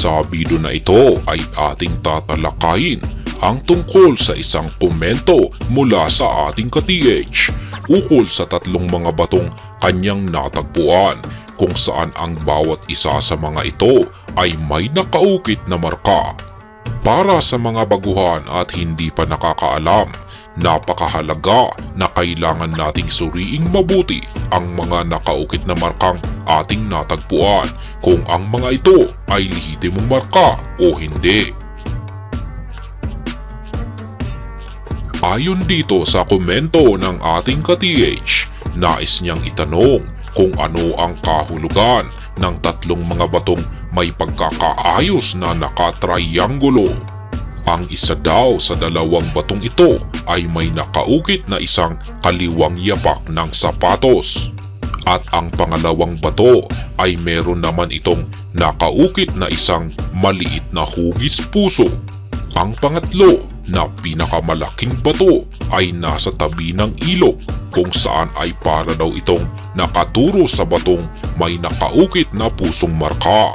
Sa video na ito ay ating tatalakayin ang tungkol sa isang komento mula sa ating ka-TH ukol sa tatlong mga batong kanyang natagpuan kung saan ang bawat isa sa mga ito ay may nakaukit na marka. Para sa mga baguhan at hindi pa nakakaalam, napakahalaga na kailangan nating suriing mabuti ang mga nakaukit na markang ating natagpuan kung ang mga ito ay lehitimong marka o hindi. Ayon dito sa komento ng ating ka-TH, nais niyang itanong kung ano ang kahulugan ng tatlong mga batong may pagkakaayos na nakatriangulo. Ang isa daw sa dalawang batong ito ay may nakaukit na isang kaliwang yapak ng sapatos. At ang pangalawang bato ay meron naman itong nakaukit na isang maliit na hugis puso. Ang pangatlo na pinakamalaking bato ay nasa tabi ng ilog kung saan ay para daw itong nakaturo sa batong may nakaukit na pusong marka.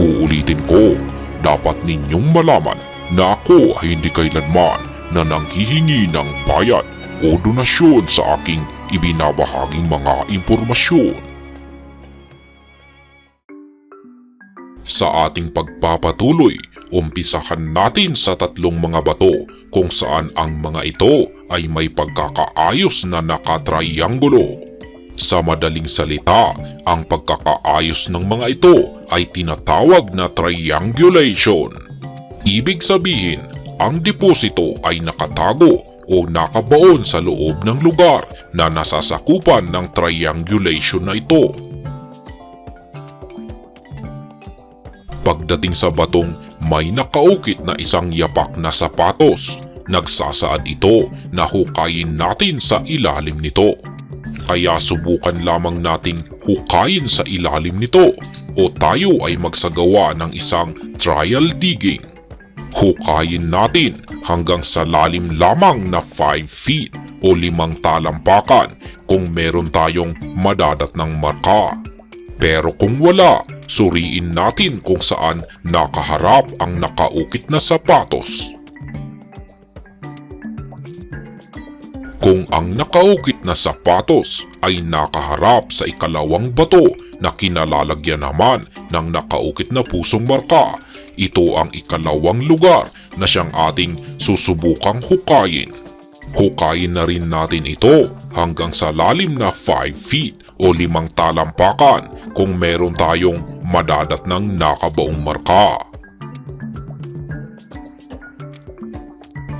Uulitin ko, dapat ninyong malaman na ako ay hindi kailanman na nanghihingi ng bayad o donasyon sa aking ibinabahaging mga impormasyon. Sa ating pagpapatuloy, umpisahan natin sa tatlong mga bato kung saan ang mga ito ay may pagkakaayos na nakatriangulo. Sa madaling salita, ang pagkakaayos ng mga ito ay tinatawag na triangulation. Ibig sabihin, ang deposito ay nakatago o nakabaon sa loob ng lugar na nasasakupan ng triangulation na ito. Pagdating sa batong may nakaukit na isang yapak na sapatos, nagsasaad ito na hukayin natin sa ilalim nito. Kaya subukan lamang nating hukayin sa ilalim nito o tayo ay magsagawa ng isang trial digging. Hukayin natin hanggang sa lalim lamang na 5 feet o limang talampakan kung meron tayong madadat ng marka. Pero kung wala, suriin natin kung saan nakaharap ang nakaukit na sapatos. Kung ang nakaukit na sapatos ay nakaharap sa ikalawang bato na kinalalagyan naman ng nakaukit na pusong marka, ito ang ikalawang lugar na siyang ating susubukang hukayin. Hukayin na rin natin ito hanggang sa lalim na 5 feet o limang talampakan kung meron tayong madadat ng nakabaong marka.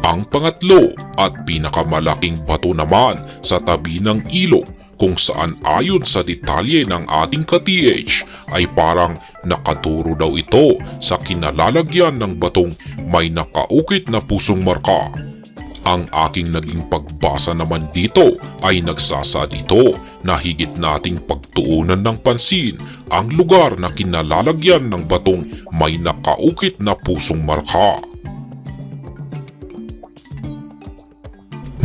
Ang pangatlo at pinakamalaking bato naman sa tabi ng ilog kung saan ayon sa detalye ng ating ka-TH ay parang nakaturo daw ito sa kinalalagyan ng batong may nakaukit na pusong marka. Ang aking naging pagbasa naman dito ay nagsasaad ito na higit nating pagtuunan ng pansin ang lugar na kinalalagyan ng batong may nakaukit na pusong marka.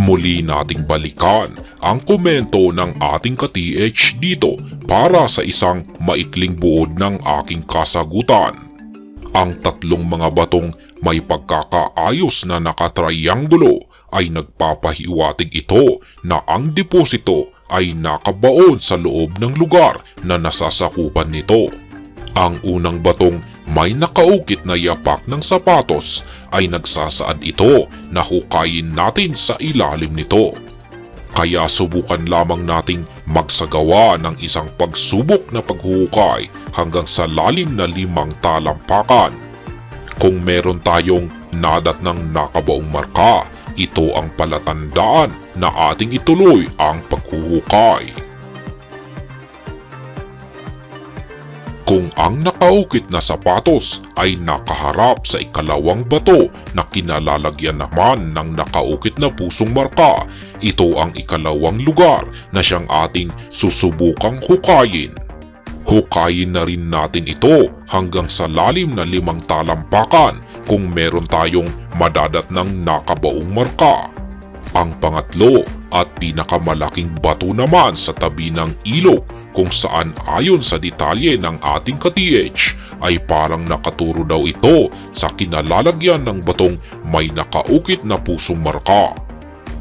Muli nating balikan ang komento ng ating ka-TH dito para sa isang maikling buod ng aking kasagutan. Ang tatlong mga batong may pagkakaayos na nakatriangulo ay nagpapahiwatig ito na ang deposito ay nakabaon sa loob ng lugar na nasasakupan nito. Ang unang batong may nakaukit na yapak ng sapatos ay nagsasaad ito na hukayin natin sa ilalim nito. Kaya subukan lamang nating magsagawa ng isang pagsubok na paghuhukay hanggang sa lalim na limang talampakan. Kung meron tayong nadat ng nakabaong marka, ito ang palatandaan na ating ituloy ang paghuhukay. Ang nakaukit na sapatos ay nakaharap sa ikalawang bato na kinalalagyan naman ng nakaukit na pusong marka, ito ang ikalawang lugar na siyang ating susubukang hukayin. Hukayin na rin natin ito hanggang sa lalim na limang talampakan kung meron tayong madadat ng nakabaong marka. Ang pangatlo at pinakamalaking bato naman sa tabi ng ilog kung saan ayon sa detalye ng ating ka-TH ay parang nakaturo daw ito sa kinalalagyan ng batong may nakaukit na pusong marka.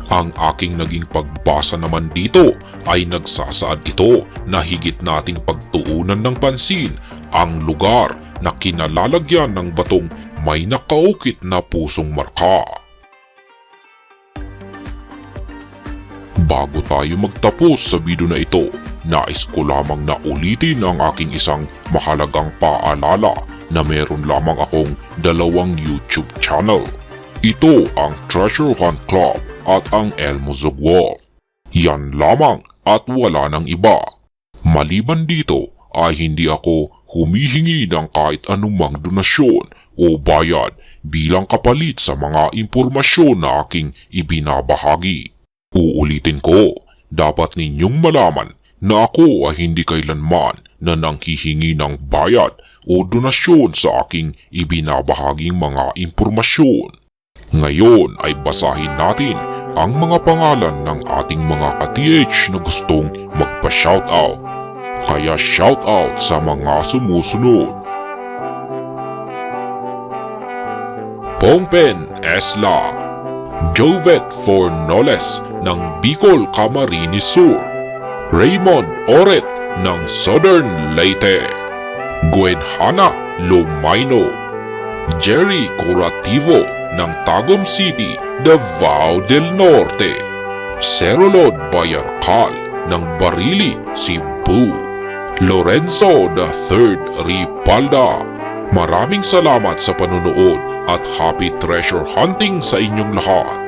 Ang aking naging pagbasa naman dito ay nagsasaad ito na higit nating pagtuunan ng pansin ang lugar na kinalalagyan ng batong may nakaukit na pusong marka. Bago tayo magtapos sa video na ito, nais ko lamang na ulitin ang aking isang mahalagang paalala na meron lamang akong dalawang YouTube channel. Ito ang Treasure Hunt Club at ang Elmo Zugwal. Yan lamang at wala ng iba. Maliban dito ay hindi ako humihingi ng kahit anumang donasyon o bayad bilang kapalit sa mga impormasyon na aking ibinabahagi. Uulitin ko, dapat ninyong malaman na ako ay hindi kailanman na nanghihingi ng bayad o donasyon sa aking ibinabahaging mga impormasyon. Ngayon ay basahin natin ang mga pangalan ng ating mga ka-TH na gustong magpa-shoutout. Kaya shoutout sa mga sumusunod. Pongpen Esla Jovet Fornoles ng Bicol Camarines Sur Raymond Oret ng Southern Leyte. Gwen Hana Lumaino. Jerry Curativo ng Tagum City, Davao del Norte. Cerolod Bayarcal ng Barili, Cebu. Lorenzo III Ripalda. Maraming salamat sa panunood at happy treasure hunting sa inyong lahat.